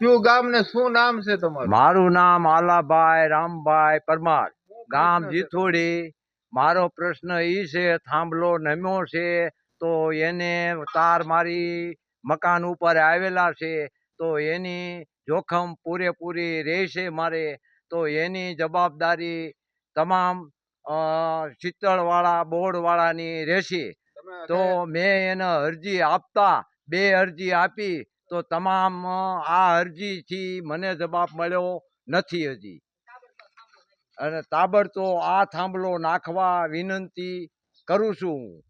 કયું ગામ ને શું નામ છે તમારું? મારું નામ આલાભાઈ રામભાઈ પરમાર. ગામ જીથોડી. મારો પ્રશ્ન ઈ છે થાંભલો નમ્યો છે તો એને તાર મારી મકાન ઉપર આવેલા છે તો એની જોખમ પૂરેપૂરી રહેશે મારે તો એની જવાબદારી તમામ શીતળવાળા બોર્ડવાળાની રહેશે. તો મેં એને અરજી આપતા બે અરજી આપી તો તમામ આ અરજીથી મને જવાબ મળ્યો નથી હજી. અને તાબડતો આ થાંભલો નાખવા વિનંતી કરું છું હું.